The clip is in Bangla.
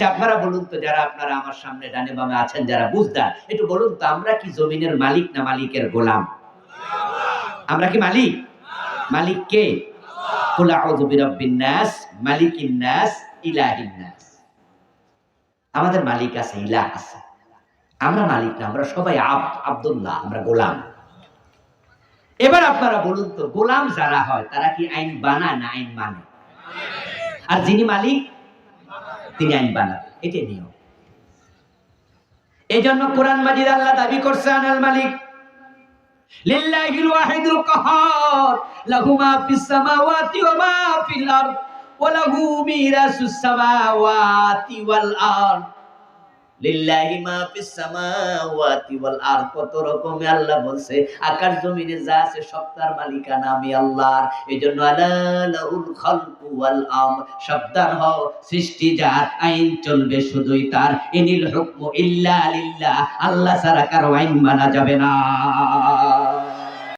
আচ্ছা আপনারা বলুন তো যারা আপনারা আমার সামনে ডানে বামে আছেন, যারা বুঝদার, একটু বলুন তো, আমরা কি জমিনের মালিক না মালিকের গোলাম? আমরা কি মালিক? মালিক কে? আমাদের মালিক আছে, ইলাহ আছে। আমরা মালিক না, আমরা সবাই আমরা গোলাম। এবার আপনারা বলুন তো, গোলাম যারা হয়, তারা কি আইন বানায় না আইন মানে? আর যিনি মালিক তিনি আইন বানাবে, এটাই নিয়ম। এই জন্য কোরআন মাজিদ আল্লাহ দাবি করছে, আনাল মালিক, লিল্লাহিল ওয়াহিদুল কাহার, লাহু মা ফিস সামাওয়াতি ওয়া মা ফিল আরদ, ওয়া লাহু মিরাসুস সামাওয়াতি ওয়াল আরদ। লিল্লাহি মা ফিস সামাওয়াতি ওয়াল কত রকমে আল্লাহ বলছে, আকাশ জমিনে যা আছে সব তার মালিকানা আমি আল্লাহর। এজন্য আলা খালকু ওয়াল আম। সাবধান হও, সৃষ্টি যার আইন চলবে শুধুই তার। ইনিল হুকমু ইল্লা লিল্লাহ। আল্লাহ ছাড়া কারও আইন মানা যাবে না।